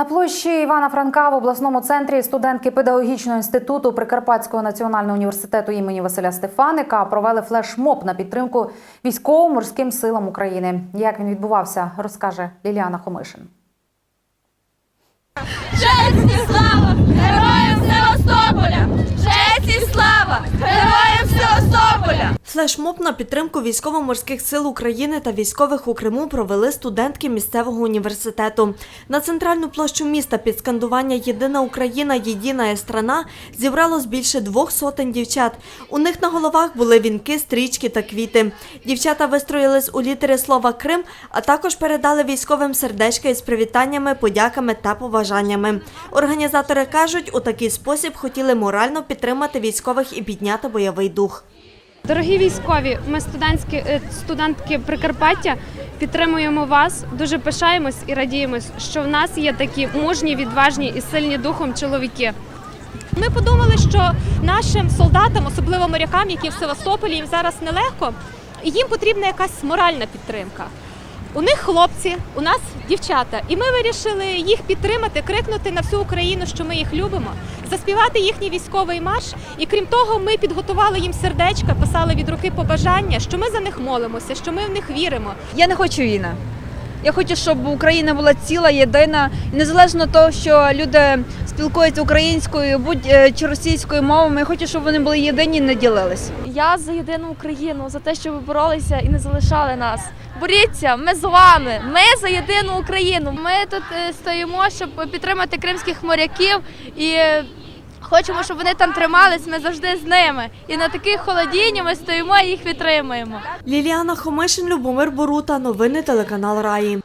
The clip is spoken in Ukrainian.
На площі Івана Франка в обласному центрі студентки педагогічного інституту Прикарпатського національного університету імені Василя Стефаника провели флешмоб на підтримку військово-морським силам України. Як він відбувався, розкаже Ліліана Хомишин. Флешмоб на підтримку військово-морських сил України та військових у Криму провели студентки місцевого університету. На центральну площу міста під скандування Єдина Україна, єдина страна зібралось більше двох сотень дівчат. У них на головах були вінки, стрічки та квіти. Дівчата вистроїлись у літери слова Крим, а також передали військовим сердечка із привітаннями, подяками та побажаннями. Організатори кажуть, у такий спосіб хотіли морально підтримати військових і підняти бойовий дух. Дорогі військові, ми студентські е, студентки Прикарпаття підтримуємо вас. Дуже пишаємось і радіємось, що в нас є такі мужні, відважні і сильні духом чоловіки. Ми подумали, що нашим солдатам, особливо морякам, які в Севастополі, їм зараз нелегко, їм потрібна якась моральна підтримка. У них хлопці, у нас дівчата, і ми вирішили їх підтримати, крикнути на всю Україну, що ми їх любимо, заспівати їхній військовий марш. І крім того, ми підготували їм сердечка, писали від руки побажання, що ми за них молимося, що ми в них віримо. Я не хочу війни. Я хочу, щоб Україна була ціла, єдина, і незалежно того, що люди спілкуються українською будь е, чи російською мовами. Я хочу, щоб вони були єдині і не ділились. Я за єдину Україну, за те, щоб ви боролися і не залишали нас. Боріться, ми з вами. Ми за єдину Україну. Ми тут е, стоїмо, щоб підтримати кримських моряків і. е, Хочемо, щоб вони там тримались, ми завжди з ними. І на таких холодінні ми стоїмо і їх підтримуємо. Ліліана Хомишин, Любомир Борута. Новини телеканал Раї.